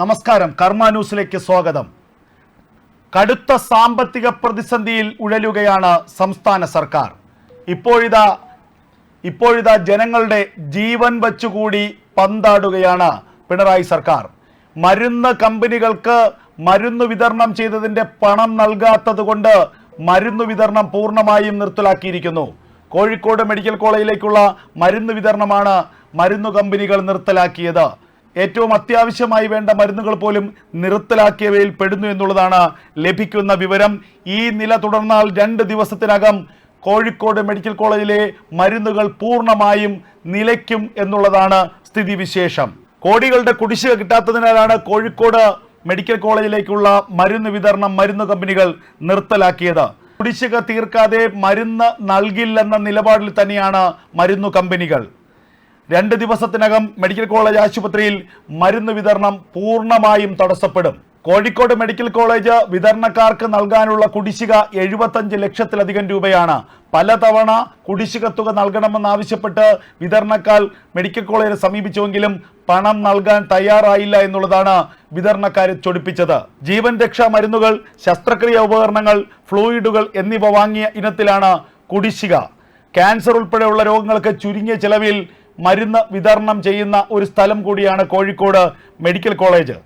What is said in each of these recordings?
നമസ്കാരം. കർമ്മ ന്യൂസിലേക്ക് സ്വാഗതം. കടുത്ത സാമ്പത്തിക പ്രതിസന്ധിയിൽ ഉഴലുകയാണ് സംസ്ഥാന സർക്കാർ. ഇപ്പോഴിതാ ഇപ്പോഴിതാ ജനങ്ങളുടെ ജീവൻ വച്ചുകൂടി പന്താടുകയാണ് പിണറായി സർക്കാർ. മരുന്ന് കമ്പനികൾക്ക് മരുന്ന് വിതരണം ചെയ്തതിന്റെ പണം നൽകാത്തത് കൊണ്ട് മരുന്ന് വിതരണം പൂർണമായും നിർത്തലാക്കിയിരിക്കുന്നു. കോഴിക്കോട് മെഡിക്കൽ കോളേജിലേക്കുള്ള മരുന്ന് വിതരണമാണ് മരുന്ന് കമ്പനികൾ നിർത്തലാക്കിയത്. ഏറ്റവും അത്യാവശ്യമായി വേണ്ട മരുന്നുകൾ പോലും നിർത്തലാക്കിയവയിൽ പെടുന്നു എന്നുള്ളതാണ് ലഭിക്കുന്ന വിവരം. ഈ നില തുടർന്നാൽ രണ്ട് ദിവസത്തിനകം കോഴിക്കോട് മെഡിക്കൽ കോളേജിലെ മരുന്നുകൾ പൂർണമായും നിലയ്ക്കും എന്നുള്ളതാണ് സ്ഥിതിവിശേഷം. കോടികളുടെ കുടിശ്ശിക കിട്ടാത്തതിനാലാണ് കോഴിക്കോട് മെഡിക്കൽ കോളേജിലേക്കുള്ള മരുന്ന് വിതരണം മരുന്ന് കമ്പനികൾ നിർത്തലാക്കിയത്. കുടിശ്ശിക തീർക്കാതെ മരുന്ന് നൽകില്ലെന്ന നിലപാടിൽ തന്നെയാണ് മരുന്നു കമ്പനികൾ. രണ്ട് ദിവസത്തിനകം മെഡിക്കൽ കോളേജ് ആശുപത്രിയിൽ മരുന്ന് വിതരണം പൂർണമായും തടസ്സപ്പെടും. കോഴിക്കോട് മെഡിക്കൽ കോളേജ് വിതരണക്കാർക്ക് നൽകാനുള്ള കുടിശ്ശിക എഴുപത്തഞ്ച് ലക്ഷത്തിലധികം രൂപയാണ്. പലതവണ കുടിശ്ശിക തുക നൽകണമെന്നാവശ്യപ്പെട്ട് വിതരണക്കാർ മെഡിക്കൽ കോളേജിനെ സമീപിച്ചുവെങ്കിലും പണം നൽകാൻ തയ്യാറായില്ല എന്നുള്ളതാണ് വിതരണക്കാരെ ചൊടിപ്പിച്ചത്. ജീവൻ രക്ഷാ മരുന്നുകൾ ശസ്ത്രക്രിയ ഉപകരണങ്ങൾ ഫ്ലൂയിഡുകൾ എന്നിവ വാങ്ങിയ ഇനത്തിലാണ് കുടിശ്ശിക. ക്യാൻസർ ഉൾപ്പെടെയുള്ള രോഗങ്ങൾക്ക് ചുരുങ്ങിയ ചെലവിൽ മരുന്ന് വിതരണം ചെയ്യുന്ന ഒരു സ്ഥലം കൂടിയാണ് കോഴിക്കോട് മെഡിക്കൽ കോളേജ്.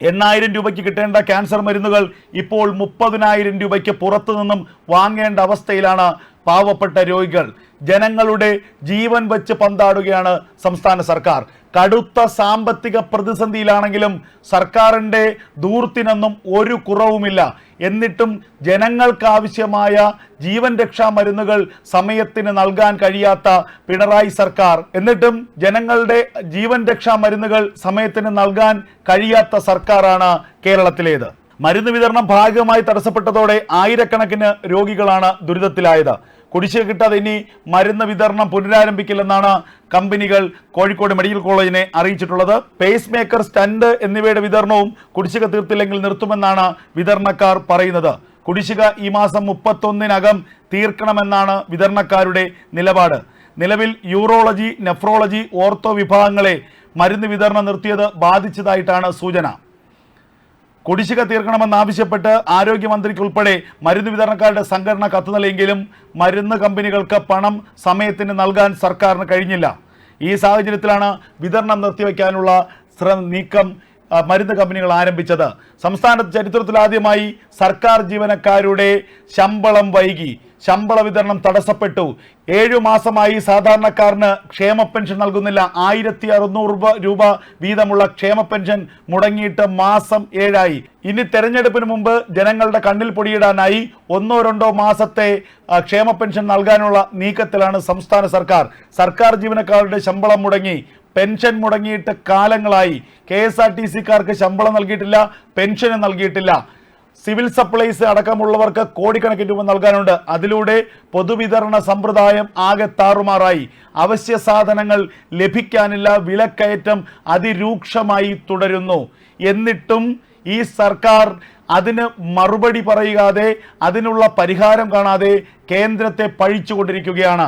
എണ്ണായിരം രൂപയ്ക്ക് കിട്ടേണ്ട ക്യാൻസർ മരുന്നുകൾ ഇപ്പോൾ മുപ്പതിനായിരം രൂപയ്ക്ക് പുറത്തു നിന്നും വാങ്ങേണ്ട അവസ്ഥയിലാണ് പാവപ്പെട്ട രോഗികൾ ജനങ്ങളുടെ ജീവൻ വെച്ച് പന്താടുകയാണ് സംസ്ഥാന സർക്കാർ. കടുത്ത സാമ്പത്തിക പ്രതിസന്ധിയിലാണെങ്കിലും സർക്കാരിന്റെ ദൂർത്തിനൊന്നും ഒരു കുറവുമില്ല. എന്നിട്ടും ജനങ്ങൾക്കാവശ്യമായ ജീവൻ രക്ഷാ മരുന്നുകൾ സമയത്തിന് നൽകാൻ കഴിയാത്ത പിണറായി സർക്കാർ. എന്നിട്ടും ജനങ്ങളുടെ ജീവൻ രക്ഷാ മരുന്നുകൾ സമയത്തിന് നൽകാൻ കഴിയാത്ത സർക്കാരാണ് കേരളത്തിലേത്. മരുന്ന് വിതരണം ഭാഗികമായി തടസ്സപ്പെട്ടതോടെ ആയിരക്കണക്കിന് രോഗികളാണ് ദുരിതത്തിലായത്. കുടിശ്ശിക കിട്ടാതെ ഇനി മരുന്ന് വിതരണം പുനരാരംഭിക്കില്ലെന്നാണ് കമ്പനികൾ കോഴിക്കോട് മെഡിക്കൽ കോളേജിനെ അറിയിച്ചിട്ടുള്ളത്. പേസ് മേക്കർ സ്റ്റണ്ട് എന്നിവയുടെ വിതരണവും കുടിശ്ശിക തീർത്തില്ലെങ്കിൽ നിർത്തുമെന്നാണ് വിതരണക്കാർ പറയുന്നത്. കുടിശ്ശിക ഈ മാസം മുപ്പത്തൊന്നിനകം തീർക്കണമെന്നാണ് വിതരണക്കാരുടെ നിലപാട്. നിലവിൽ യൂറോളജി നെഫ്രോളജി ഓർത്തോ വിഭാഗങ്ങളെ മരുന്ന് വിതരണം നിർത്തിയത് ബാധിച്ചതായിട്ടാണ് സൂചന. കുടിശ്ശിക തീർക്കണമെന്നാവശ്യപ്പെട്ട് ആരോഗ്യമന്ത്രിക്ക് ഉൾപ്പെടെ മരുന്ന് വിതരണക്കാരുടെ സംഘടന കത്ത് നൽകിയെങ്കിലും മരുന്ന് കമ്പനികൾക്ക് പണം സമയത്തിന് നൽകാൻ സർക്കാരിന് കഴിഞ്ഞില്ല. ഈ സാഹചര്യത്തിലാണ് വിതരണം നിർത്തിവെക്കാനുള്ള നീക്കം മരുന്ന് കമ്പനികൾ ആരംഭിച്ചത്. സംസ്ഥാനത്ത് ചരിത്രത്തിലാദ്യമായി സർക്കാർ ജീവനക്കാരുടെ ശമ്പളം വൈകി. ശമ്പള വിതരണം തടസ്സപ്പെട്ടു. ഏഴു മാസമായി സാധാരണക്കാരന് ക്ഷേമ പെൻഷൻ നൽകുന്നില്ല. ആയിരത്തി അറുന്നൂറ് രൂപ വീതമുള്ള ക്ഷേമ പെൻഷൻ മുടങ്ങിയിട്ട് മാസം ഏഴായി. ഇനി തെരഞ്ഞെടുപ്പിന് മുമ്പ് ജനങ്ങളുടെ കണ്ണിൽ പൊടിയിടാനായി ഒന്നോ രണ്ടോ മാസത്തെ ക്ഷേമ പെൻഷൻ നൽകാനുള്ള നീക്കത്തിലാണ് സംസ്ഥാന സർക്കാർ. സർക്കാർ ജീവനക്കാരുടെ ശമ്പളം മുടങ്ങി. പെൻഷൻ മുടങ്ങിയിട്ട് കാലങ്ങളായി. കെ എസ് ആർ ടി സിക്കാർക്ക് ശമ്പളം നൽകിയിട്ടില്ല പെൻഷന് നൽകിയിട്ടില്ല. സിവിൽ സപ്ലൈസ് അടക്കമുള്ളവർക്ക് കോടിക്കണക്കിന് രൂപ നൽകാനുണ്ട്. അതിലൂടെ പൊതുവിതരണ സമ്പ്രദായം ആകെ താറുമാറായി. അവശ്യ സാധനങ്ങൾ ലഭിക്കാനില്ല വിലക്കയറ്റം അതിരൂക്ഷമായി തുടരുന്നു. എന്നിട്ടും ഈ സർക്കാർ അതിന് മറുപടി പറയാതെ അതിനുള്ള പരിഹാരം കാണാതെ കേന്ദ്രത്തെ പഴിച്ചുകൊണ്ടിരിക്കുകയാണ്.